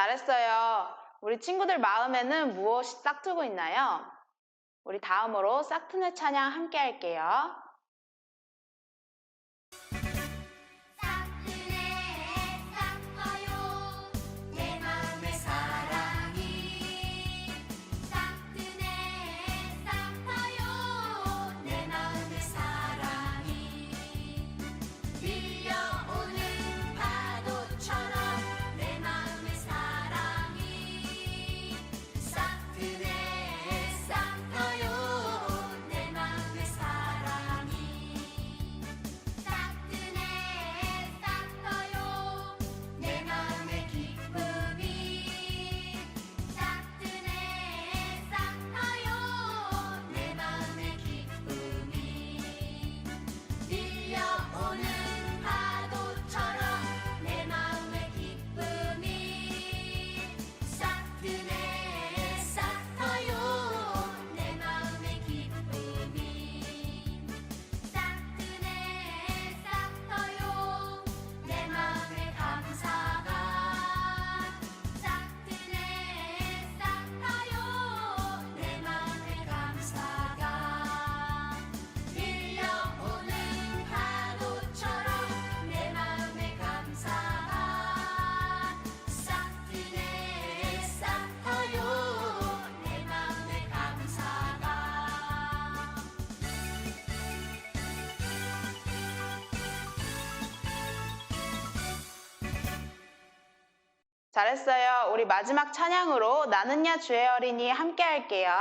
잘했어요. 우리 친구들 마음에는 무엇이 싹트고 있나요? 우리 다음으로 싹트네 찬양 함께 할게요. 잘했어요. 우리 마지막 찬양으로 나는 야 주의 어린이 함께 할게요.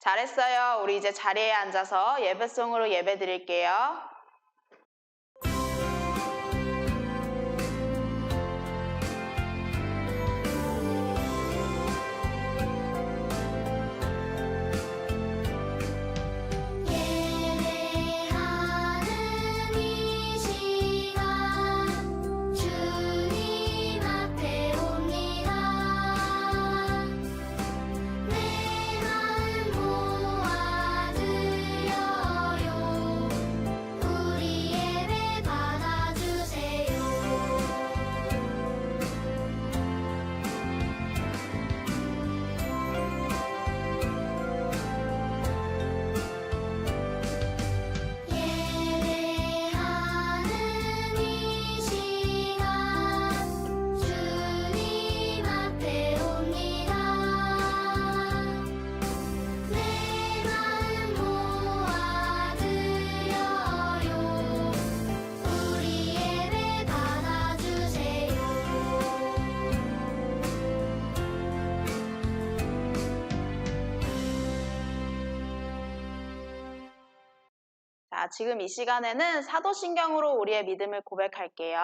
잘했어요. 우리 이제 자리에 앉아서 예배송으로 예배 드릴게요. 자, 지금 이 시간에는 사도신경으로 우리의 믿음을 고백할게요.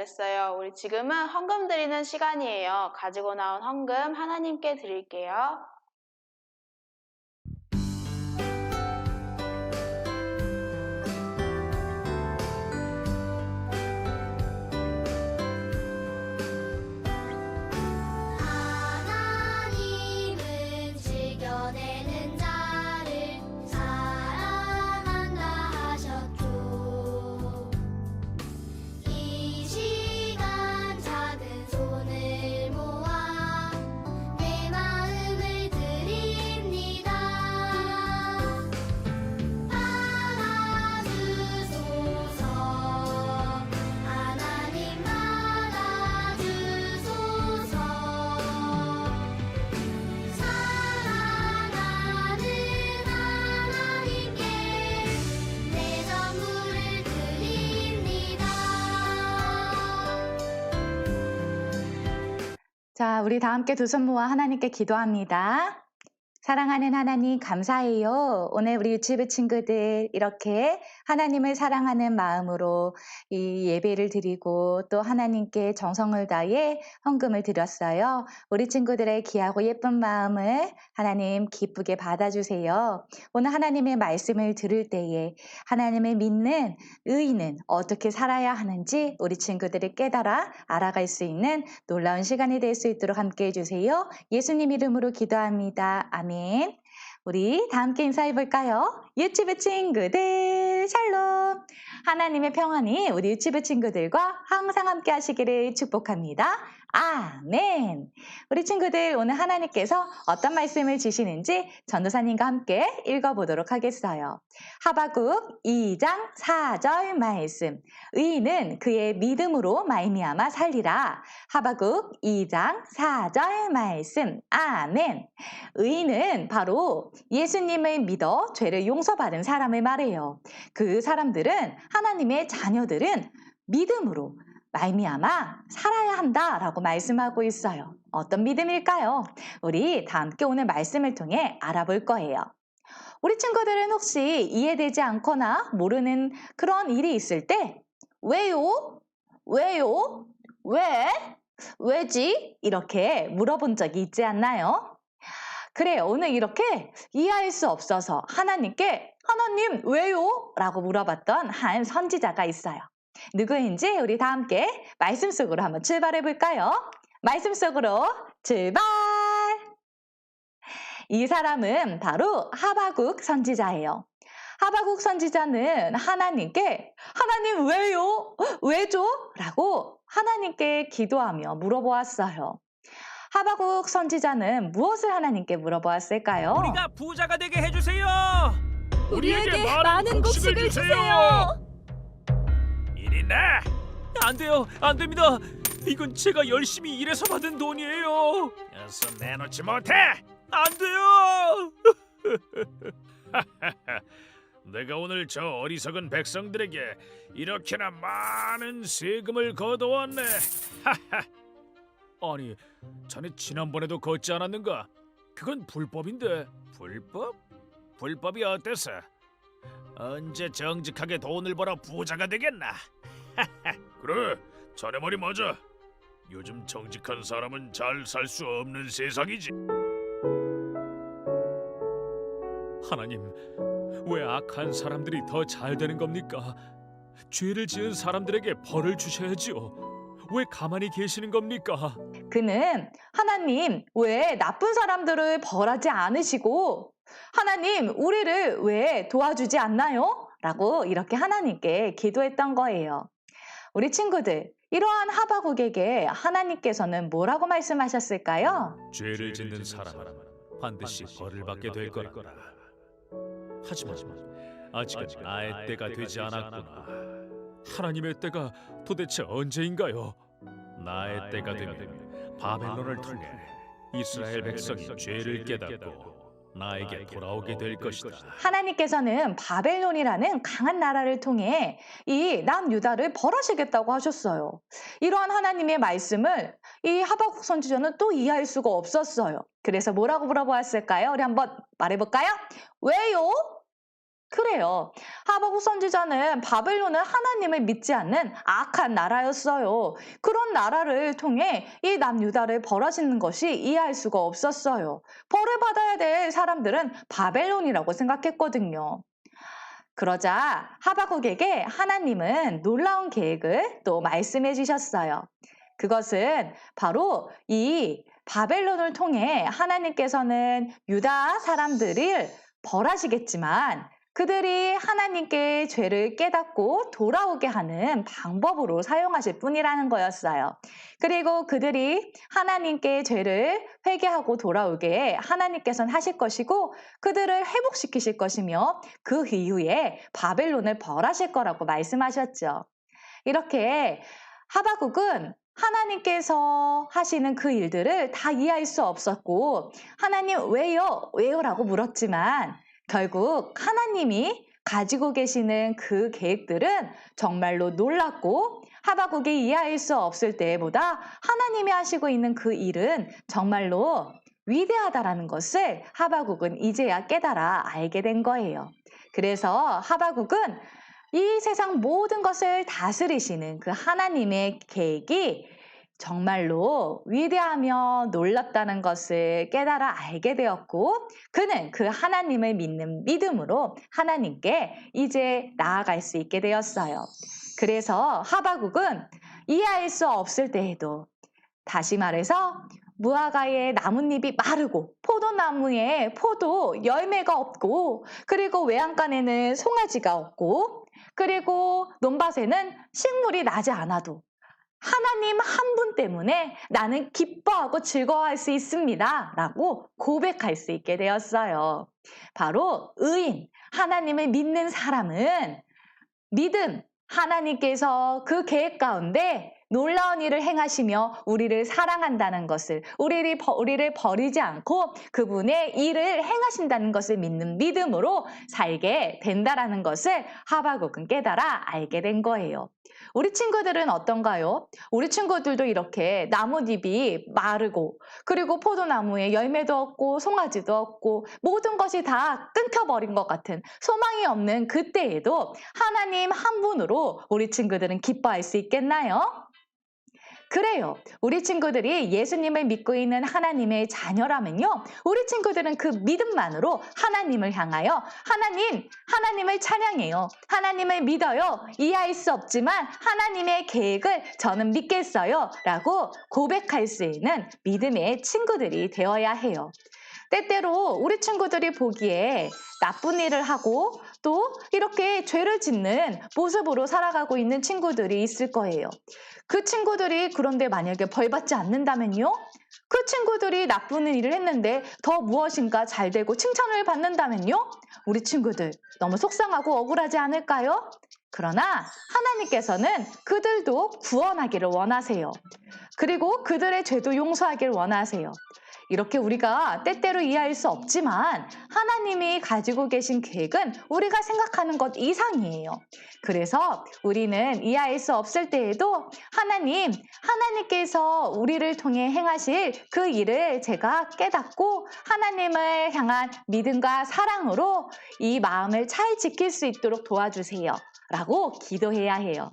잘했어요. 우리 지금은 헌금 드리는 시간이에요. 가지고 나온 헌금 하나님께 드릴게요. 우리 다 함께 두 손 모아 하나님께 기도합니다. 사랑하는 하나님 감사해요. 오늘 우리 유치부 친구들 이렇게 하나님을 사랑하는 마음으로 이 예배를 드리고 또 하나님께 정성을 다해 헌금을 드렸어요. 우리 친구들의 귀하고 예쁜 마음을 하나님 기쁘게 받아주세요. 오늘 하나님의 말씀을 들을 때에 하나님을 믿는 의인은 어떻게 살아야 하는지 우리 친구들이 깨달아 알아갈 수 있는 놀라운 시간이 될 수 있도록 함께 해주세요. 예수님 이름으로 기도합니다. 아멘. 우리 다 함께 인사해 볼까요? 유치부 친구들 샬롬. 하나님의 평안이 우리 유치부 친구들과 항상 함께 하시기를 축복합니다. 아멘. 우리 친구들 오늘 하나님께서 어떤 말씀을 주시는지 전도사님과 함께 읽어보도록 하겠어요. 하바국 2장 4절 말씀. 의인은 그의 믿음으로 말미암아 살리라. 하바국 2장 4절 말씀. 아멘. 의인은 바로 예수님을 믿어 죄를 용서받은 사람을 말해요. 그 사람들은 하나님의 자녀들은 믿음으로 말미암아 살아야 한다라고 말씀하고 있어요. 어떤 믿음일까요? 우리 다 함께 오늘 말씀을 통해 알아볼 거예요. 우리 친구들은 혹시 이해되지 않거나 모르는 그런 일이 있을 때 왜요? 왜요? 왜? 왜지? 이렇게 물어본 적이 있지 않나요? 그래요. 오늘 이렇게 이해할 수 없어서 하나님께 하나님 왜요? 라고 물어봤던 한 선지자가 있어요. 누구인지 우리 다 함께 말씀 속으로 한번 출발해 볼까요? 말씀 속으로 출발! 이 사람은 바로 하바국 선지자예요. 하바국 선지자는 하나님께 하나님 왜요? 왜죠? 라고 하나님께 기도하며 물어보았어요. 하바국 선지자는 무엇을 하나님께 물어보았을까요? 우리가 부자가 되게 해주세요. 우리에게 많은 곡식을 주세요. 일이나 안 돼요, 안 됩니다. 이건 제가 열심히 일해서 받은 돈이에요. 녀석 내놓지 못해. 안 돼요. 내가 오늘 저 어리석은 백성들에게 이렇게나 많은 세금을 거둬왔네. 아니, 자네 지난번에도 걷지 않았는가? 그건 불법인데. 불법? 불법이 어때서? 언제 정직하게 돈을 벌어 부자가 되겠나? 그래, 자네 말이 맞아. 요즘 정직한 사람은 잘 살 수 없는 세상이지. 하나님, 왜 악한 사람들이 더 잘 되는 겁니까? 죄를 지은 사람들에게 벌을 주셔야지요. 왜 가만히 계시는 겁니까? 그는 하나님 왜 나쁜 사람들을 벌하지 않으시고 하나님 우리를 왜 도와주지 않나요? 라고 이렇게 하나님께 기도했던 거예요. 우리 친구들 이러한 하바국에게 하나님께서는 뭐라고 말씀하셨을까요? 죄를 짓는 사람은 반드시 벌을 받게 될 거라. 하지만 아직은 나의 때가 되지 않았구나. 하나님의 때가 도대체 언제인가요? 나의 때가 되면 바벨론을 통해 이스라엘 백성이 죄를 깨닫고 나에게 돌아오게 될 것이다. 하나님께서는 바벨론이라는 강한 나라를 통해 이 남유다를 벌하시겠다고 하셨어요. 이러한 하나님의 말씀을 이 하바국 선지자는 또 이해할 수가 없었어요. 그래서 뭐라고 물어보았을까요? 우리 한번 말해볼까요? 왜요? 그래요. 하바국 선지자는 바벨론은 하나님을 믿지 않는 악한 나라였어요. 그런 나라를 통해 이 남유다를 벌하시는 것이 이해할 수가 없었어요. 벌을 받아야 될 사람들은 바벨론이라고 생각했거든요. 그러자 하바국에게 하나님은 놀라운 계획을 또 말씀해 주셨어요. 그것은 바로 이 바벨론을 통해 하나님께서는 유다 사람들을 벌하시겠지만 그들이 하나님께 죄를 깨닫고 돌아오게 하는 방법으로 사용하실 뿐이라는 거였어요. 그리고 그들이 하나님께 죄를 회개하고 돌아오게 하나님께서는 하실 것이고 그들을 회복시키실 것이며 그 이후에 바벨론을 벌하실 거라고 말씀하셨죠. 이렇게 하바국은 하나님께서 하시는 그 일들을 다 이해할 수 없었고 하나님 왜요? 왜요?라고 물었지만 결국 하나님이 가지고 계시는 그 계획들은 정말로 놀랍고 하바국이 이해할 수 없을 때보다 하나님이 하시고 있는 그 일은 정말로 위대하다라는 것을 하바국은 이제야 깨달아 알게 된 거예요. 그래서 하바국은 이 세상 모든 것을 다스리시는 그 하나님의 계획이 정말로 위대하며 놀랍다는 것을 깨달아 알게 되었고, 그는 그 하나님을 믿는 믿음으로 하나님께 이제 나아갈 수 있게 되었어요. 그래서 하바국은 이해할 수 없을 때에도 다시 말해서 무화과의 나뭇잎이 마르고 포도나무에 포도 열매가 없고 그리고 외양간에는 송아지가 없고 그리고 논밭에는 식물이 나지 않아도 하나님 한 분 때문에 나는 기뻐하고 즐거워할 수 있습니다. 라고 고백할 수 있게 되었어요. 바로 의인, 하나님을 믿는 사람은 믿음, 하나님께서 그 계획 가운데 놀라운 일을 행하시며 우리를 사랑한다는 것을, 우리를, 버- 우리를 버리지 않고 그분의 일을 행하신다는 것을 믿는 믿음으로 살게 된다라는 것을 하바국은 깨달아 알게 된 거예요. 우리 친구들은 어떤가요? 우리 친구들도 이렇게 나뭇잎이 마르고 그리고 포도나무에 열매도 없고 송아지도 없고 모든 것이 다 끊겨버린 것 같은 소망이 없는 그때에도 하나님 한 분으로 우리 친구들은 기뻐할 수 있겠나요? 그래요. 우리 친구들이 예수님을 믿고 있는 하나님의 자녀라면요. 우리 친구들은 그 믿음만으로 하나님을 향하여 하나님, 하나님을 찬양해요. 하나님을 믿어요. 이해할 수 없지만 하나님의 계획을 저는 믿겠어요. 라고 고백할 수 있는 믿음의 친구들이 되어야 해요. 때때로 우리 친구들이 보기에 나쁜 일을 하고 또 이렇게 죄를 짓는 모습으로 살아가고 있는 친구들이 있을 거예요. 그 친구들이 그런데 만약에 벌 받지 않는다면요? 그 친구들이 나쁜 일을 했는데 더 무엇인가 잘 되고 칭찬을 받는다면요? 우리 친구들 너무 속상하고 억울하지 않을까요? 그러나 하나님께서는 그들도 구원하기를 원하세요. 그리고 그들의 죄도 용서하기를 원하세요. 이렇게 우리가 때때로 이해할 수 없지만 하나님이 가지고 계신 계획은 우리가 생각하는 것 이상이에요. 그래서 우리는 이해할 수 없을 때에도 하나님, 하나님께서 우리를 통해 행하실 그 일을 제가 깨닫고 하나님을 향한 믿음과 사랑으로 이 마음을 잘 지킬 수 있도록 도와주세요. 라고 기도해야 해요.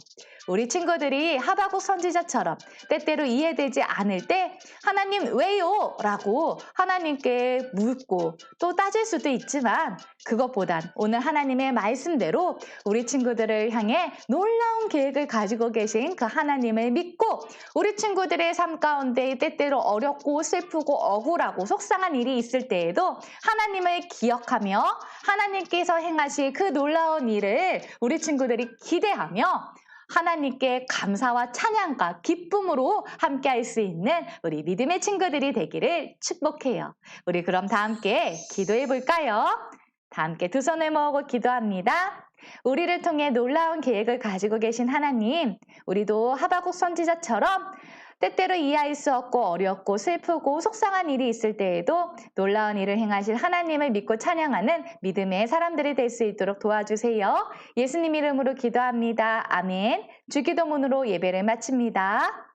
우리 친구들이 하바국 선지자처럼 때때로 이해되지 않을 때 하나님 왜요? 라고 하나님께 묻고 또 따질 수도 있지만 그것보단 오늘 하나님의 말씀대로 우리 친구들을 향해 놀라운 계획을 가지고 계신 그 하나님을 믿고 우리 친구들의 삶 가운데 때때로 어렵고 슬프고 억울하고 속상한 일이 있을 때에도 하나님을 기억하며 하나님께서 행하실 그 놀라운 일을 우리 친구들이 기대하며 하나님께 감사와 찬양과 기쁨으로 함께 할 수 있는 우리 믿음의 친구들이 되기를 축복해요. 우리 그럼 다 함께 기도해 볼까요? 다 함께 두 손을 모으고 기도합니다. 우리를 통해 놀라운 계획을 가지고 계신 하나님, 우리도 하바국 선지자처럼 때때로 이해할 수 없고 어렵고 슬프고 속상한 일이 있을 때에도 놀라운 일을 행하실 하나님을 믿고 찬양하는 믿음의 사람들이 될 수 있도록 도와주세요. 예수님 이름으로 기도합니다. 아멘. 주기도문으로 예배를 마칩니다.